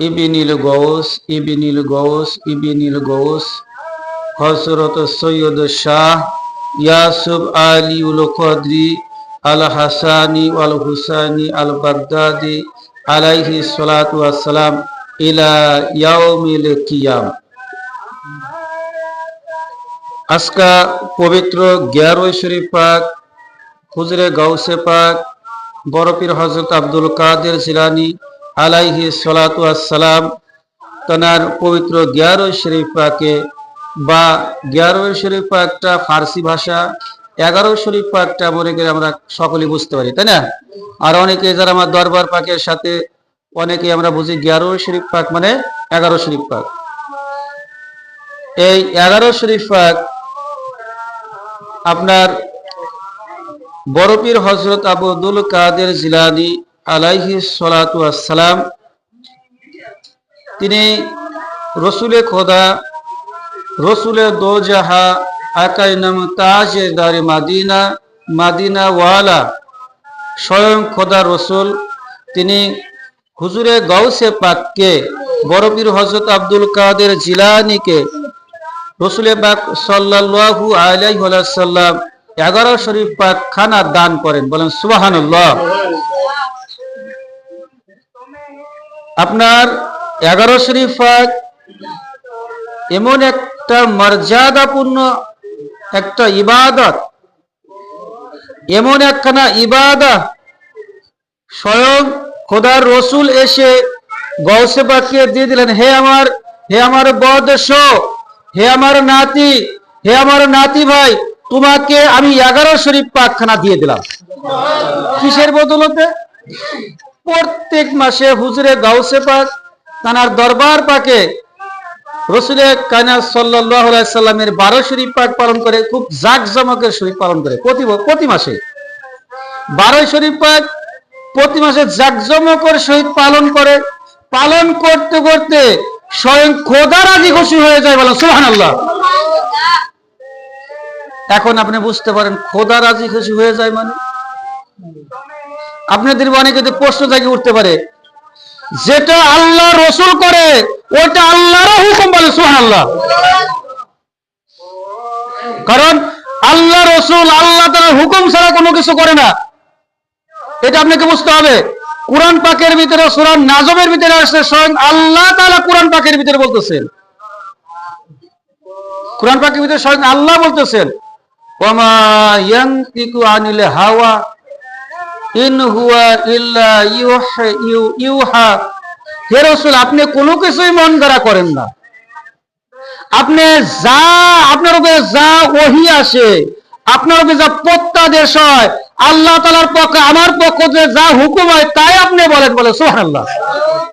ইবিনিল গৌস ইবিনিল গৌস ইবিনিল গৌস হজরত সৈয়দ শাহ ইয়াসুব আলী উল কদরি আল হাসানি আল হুসানি আল বাগদাদি আলাইহি সালাতু আসসালাম ইলা ইয়াউমিল কিয়াম। আজকা পবিত্র গ্যারোই শরীফ পাক হুজরে গাউসে পাক বরফির হজরত আব্দুল কাদের জিলানি আলাইহি সালাতু আসসালাম তার পবিত্র গ্যারোই শরীফ পাকে বা গ্যারোই শরীফ পাকটা ফার্সি ভাষা, এগারো শরীফ পাকটা মনে করে আমরা সকলে বুঝতে পারি, তাই না? আর অনেকে যারা আমার দরবার পাকের সাথে, অনেকে আমরা বুঝি গ্যারো শরীফ পাক মানে এগারো শরীফ পাক এই এগারো শরীফ পাক আপনার বরফির হজরত আবুদুল কাদের জিলানি আলাইহি সালাতু আসসালাম তিনি রসুলে খোদা, রসুলে দো জাহা আকাই নাম তাজ দারে মাদিনা মাদিনা ওয়ালা স্বয়ং খোদা রসুল, তিনি হুজুরে গাউসে পাককে বরফির হজরত আব্দুল কাদের জিলানিকে, রসুলে পাক আলাইহি সাল্লাম এগারো শরীফ পাক খানা দান করেন। বলেন, সুবহানাল্লাহ। আপনার এগারো শরীফ এমন একটা মর্যাদাপূর্ণ একটা ইবাদত, এমন একখানা ইবাদত স্বয়ং খোদার রসুল এসে গৌসে পাকিয়ে দিয়ে দিলেন, হে আমার হে আমার বদস হে আমার নাতি, হে আমার নাতি ভাই, তোমাকে আমি এগারো শরীফ পাকখানা দিয়ে দিলাম। কিসের বদলতে? প্রত্যেক মাসে হুজুরে গাউসে পাক, তানার দরবার পাকে রসুলে কানা সাল্লাহ সাল্লামের বারো শরীফ পাক পালন করে, খুব জাকজমকের শরীফ পালন করে প্রতি প্রতি মাসে। বারো শরীফ পাক প্রতি মাসে জাকজমকের সহিত পালন করে। পালন করতে করতে স্বয়ং খোদা রাজি খুশি হয়ে যায় বলো সুহান আল্লাহ এখন আপনি বুঝতে পারেন খোদা রাজি খুশি হয়ে যায় মানে? আপনাদের অনেকে প্রশ্ন থেকে উঠতে পারে। যেটা আল্লাহ রসুল করে ওটা আল্লাহর হুকুম বলে সুহান আল্লাহ কারণ আল্লাহ রসুল আল্লাহ তার হুকুম ছাড়া কোনো কিছু করে না। এটা আপনাকে বুঝতে হবে। কোরআন পাকের ভিতরে সুরান নাজমের ভিতরে আসছে, স্বয়ং আল্লাহ তাআলা কোরআন পাকের ভিতরে বলতেছেন। কোরআন পাকের ভিতরে স্বয়ং আল্লাহ বলতেছেন ওমা আনিল হাওয়া ইন হুয়া ইল্লা ইউহা হে রসুল, আপনি কোনো কিছুই মন গড়া করেন না। আপনি যা, আপনার উপরে যা ওহি আসে, আপনার উপরে যা প্রত্যাদেশ হয়, আল্লাহ তালার পক্ষে, আমার পক্ষ যে হুকুম হয়, তাই আপনি বলেন বলে, সুবহানাল্লাহ।